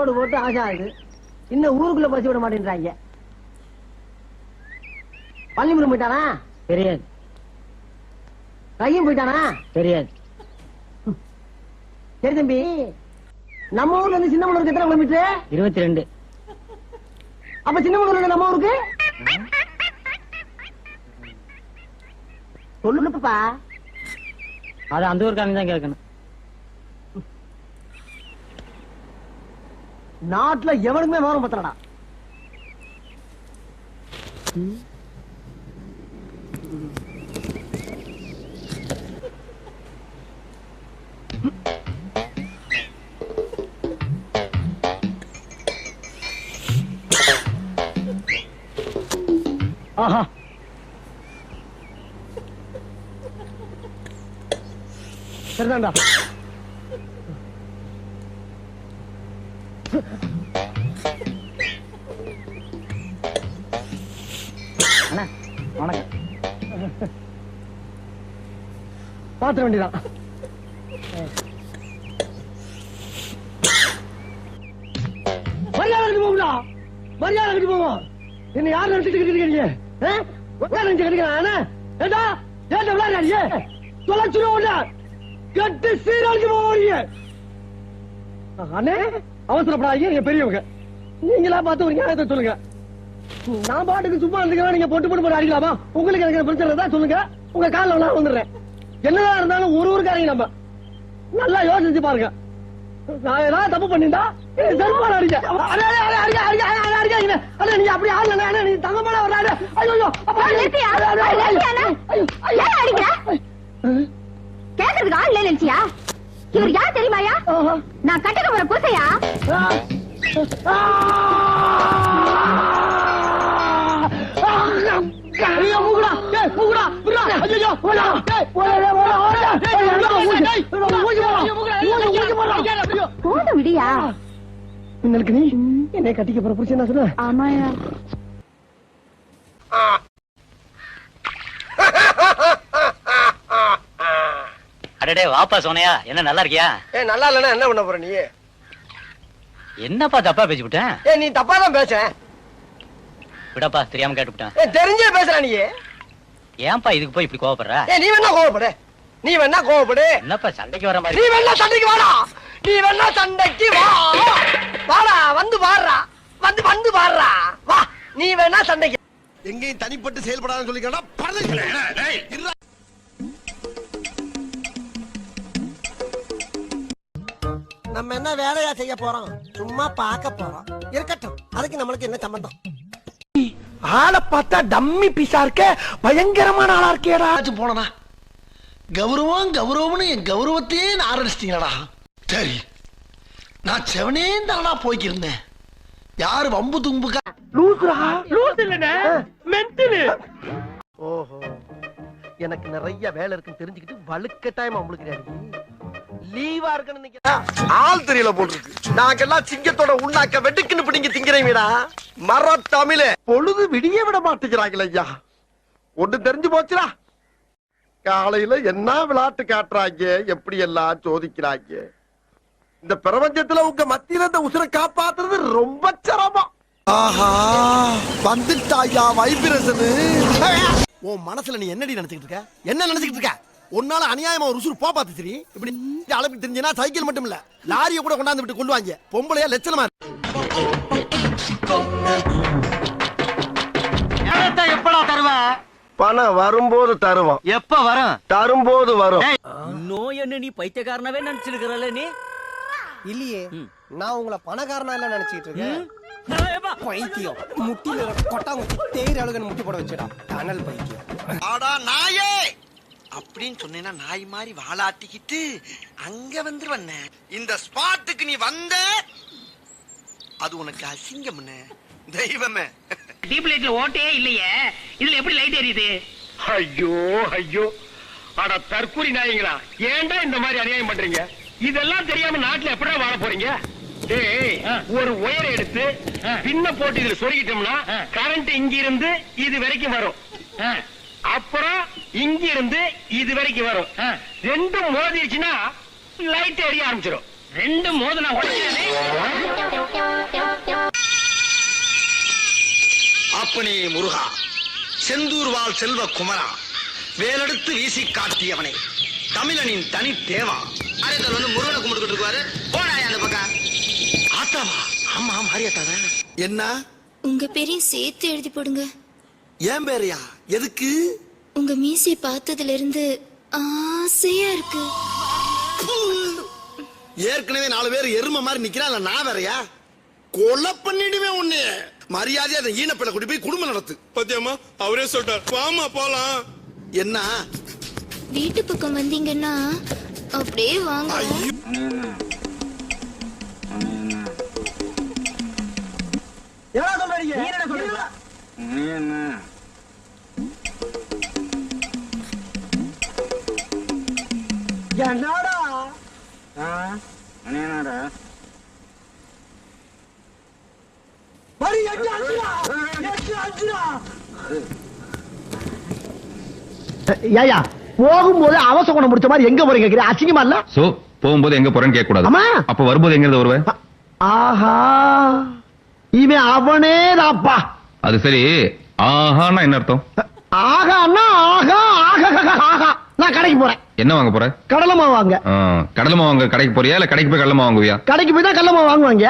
Road போட்டு ஆசை ஆகுது இன்னும் ஊருக்குள்ள பசி விட மாட்டேன்றாங்க. பள்ளிமுறை போயிட்டானா? தெரியாது. கையும் போயிட்டானா? தெரியாது. சரி தம்பி நம்ம ஊர்ல இருந்து சின்ன எத்தனை கிலோமீட்டர்? இருபத்தி ரெண்டு அப்ப சின்ன நம்ம ஊருக்கு? சொல்லுப்பா அது அந்த ஊருக்காரங்க தான் கேட்கணும். நாட்டுல எவனுக்குமே விவரம் பத்தலடா. ஆஹா. சரிதான்டா. அண்ணா வணக்கம். பாத்திர வேண்டிதான் மரியாதை கட்டி போகும்டா. மரியாதை கட்டி போவோம். என்ன யார் நினைச்சிட்டு இருக்கீங்க நினைச்சு கிடைக்கிறா ஏண்டா? ஏண்டா விளையாடுறீங்க தொலைச்சிருவோம்டா. கட்டு சீரழிஞ்சு போவீங்க அண்ணே? அவசரப்படாதீங்க நீங்க பெரியவங்க. நீங்களா பார்த்து ஒரு நியாயத்தை சொல்லுங்க. நான் பாட்டுக்கு சும்மா இருந்துக்கிறேன் நீங்க பொட்டு பொட்டு போட்டு அடிக்கலாமா உங்களுக்கு எனக்கு பிரச்சனை தான் சொல்லுங்க. உங்க காலில் நான் வந்துடுறேன். என்னதான் இருந்தாலும் ஒரு ஊருக்காரங்க நம்ம. நல்லா யோசிச்சு பாருங்க. நான் ஏதாவது தப்பு பண்ணிட்டா தர்மால அடிக்க அடே, அடே, அடே, அடிக்க, நீங்க அப்படி அண்ணே, நீ தங்கமான ஒரு ஆளு. ஐயோ. கேக்குறதுக்கு ஆள் இல்ல நினைச்சியா இவர் யார் தெரியுமாயா. நான் கட்டுக்க போடுறா. ஐயோ. போதும் விடியா. மின்னலுக்கு நீ? என்னை கட்டிக்க போற புருஷன் என்ன சொன்ன? ஆமாயா. அடடே வாப்பா சோனையா என்ன நல்லா இருக்கியா? ஏ நல்லா இல்லைன்னா என்ன பண்ண போற நீ? என்னப்பா தப்பா பேசிவிட்டேன் ஏ நீ தப்பா தான் பேச. விடப்பா தெரியாம கேட்டுவிட்டேன் ஏ தெரிஞ்சே பேசுற நீ. ஏன்பா இதுக்கு போய் இப்படி கோவப்படுற? ஏ நீ வேணா கோவப்படு. நீ வேணா கோவப்படு. என்னப்பா சண்டைக்கு வர நீ மாதிரி வேணா சண்டைக்கு வாடா. நீ வேணா சண்டைக்கு வா. வாடா வந்து பாடுறா. வந்து வந்து பாடுறா. வா நீ வேணா சண்டைக்கு. எங்கேயும் தனிப்பட்டு செயல்படாதுன்னு சொல்லிக்கிறா பறந்து நம்ம என்ன வேலையா செய்ய போறோம்? சும்மா பார்க்க போறோம். இருக்கட்டும். அதுக்கு நம்மளுக்கு என்ன சம்பந்தம்? ஆளை பார்த்தா டம்மி பீஸா இருக்க? பயங்கரமான ஆளா இருக்கேடா போனடா. கௌரவம் கௌரவம்னு என் கௌரவத்தையே ஆரம்பிச்சிட்டீங்களா சரி. நான் செவனே தானடா போய்க்கிருந்தேன். யாரு வம்பு தும்புக்கா? ஓஹோ. எனக்கு நிறைய வேலை இருக்குன்னு தெரிஞ்சுக்கிட்டு வலுக்கட்டாயமா உங்களுக்கு லீவா இருக்குன்னு நினைக்கிறேன். ஆள் தெரியல போல் இருக்கு நாங்கெல்லாம் சிங்கத்தோட உண்ணாக்க வெட்டுக்குன்னு பிடிங்க திங்கிறீங்கடா மர தமிழ. பொழுது விடிய விட மாட்டேங்கிறாங்களே ஐயா. ஒண்ணு தெரிஞ்சு போச்சுடா. காலையில என்ன விளையாட்டு காட்டுறாங்க எப்படி எல்லாம் சோதிக்கிறாங்க. இந்த பிரபஞ்சத்துல உங்க மத்தியில இந்த உசுரை காப்பாத்துறது ரொம்ப சிரமம். ஆஹா வந்துட்டாயா வைப்ரேஷனு? உன் மனசுல நீ என்னடி நினைச்சுக்கிட்டு இருக்க? என்ன நினைச்சுக்கிட்டு இருக்க? உன்னால அநியாயமா ஒரு உசுறு போ பார்த்து சரி இப்படி அளவுக்கு தெரிஞ்சுனா சைக்கிள் மட்டும் இல்ல லாரியை கூட கொண்டாந்து விட்டு கொண்டு வாங்க பொம்பளையா லட்சணமா இருக்கு. எப்படா தருவ? பணம் வரும்போது தருவோம். எப்ப வரும்? தரும்போது வரும். நோய் என்ன நீ பைத்தியக்காரனவே நினைச்சிருக்கிறல்ல நீ? இல்லையே நான் உங்களை பணக்காரனா இல்ல நினைச்சிட்டு இருக்கேன்? பைத்தியம். முட்டில கொட்டாங்குச்சி தேயிற அழுகன் முட்டி போட வச்சுடா. கனல் பைத்தியம். ஆடா நாயே! அப்படின்னு சொன்னேன்னா நாய் மாதிரி வாலாட்டிக்கிட்டு அங்க வந்துருவண்ண இந்த ஸ்பாட்டுக்கு நீ வந்த அது உனக்கு அசிங்கம் தெய்வமே. டீப் லைட்ல ஓட்டே இல்லையே. இதுல எப்படி லைட் எரியுது ஐயோ ஐயோ. அட தற்கூரி நாயங்களா ஏன்டா இந்த மாதிரி அநியாயம் பண்றீங்க? இதெல்லாம் தெரியாம நாட்டுல எப்படா வாழ போறீங்க? ஒரு ஒயர் எடுத்து பின்ன போட்டு இதுல சொருகிட்டோம்னா கரண்ட் இங்க இருந்து இது வரைக்கும் வரும். அப்புறம் இங்க இருந்து இது வரைக்கும் வரும் ரெண்டும் மோதிருச்சுன்னா லைட் எரிய ஆரம்பிச்சிடும் ரெண்டு மோதனா உடைக்கிறதே அப்பனே முருகா செந்தூர் வாழ் செல்வ குமரா வேலெடுத்து வீசி காட்டியவனே தமிழனின் தனி தேவா. அரேதர் வந்து முருகனை கும்பிட்டுக்கிட்டு இருக்காரு. போனாய் அந்த பக்கம். ஆத்தாவா? ஆமா மாரியாத்தாவா என்ன? உங்க பேரையும் சேர்த்து எழுதி போடுங்க. ஏன் பேரையா? எதுக்கு? உங்க மீசை பார்த்ததுல இருந்து ஆசையா இருக்கு. ஏற்கனவே நாலு பேர் எருமை மாதிரி நிக்கிறான் இல்ல நான் வேறயா? கொலை பண்ணிடுவேன் உன்னை மரியாதையா அதை ஈனப்பிள்ளை கூட்டி போய் குடும்பம் நடத்து. பத்தியம்மா அவரே சொல்றார். வாமா போலாம். என்ன? வீட்டு பக்கம் வந்தீங்கன்னா அப்படியே வாங்க. என்ன சொல்றீங்க? நீ என்ன சொல்றீங்க? என்னடா? மணி எட்டு அஞ்சுடா. எட்டு அஞ்சுடா. ஏயா போகும்போது அவசர குணம் முடிச்ச மாதிரி எங்க போறீங்க கேக்குறீங்க அசிங்கமா இல்ல? சோ போகும்போது எங்க போறேன்னு கேட்க கூடாது. அப்ப வரும்போது எங்க இருந்து வருவேன் ஆஹா. இவன் அவனே தாப்பா அது சரி. ஆஹான்னா என்ன அர்த்தம்? ஆகான்னா ஆகா ஆகா ஆகா நான் கடைக்கு போறேன். என்ன வாங்க போற? கடலை மாவு வாங்க. கடலை மாவு வாங்க கடைக்கு போறியா? இல்ல கடைக்கு போய் கடலை மாவு வாங்குவியா? கடைக்கு போய் தான் கடலை மாவு வாங்குவாங்க.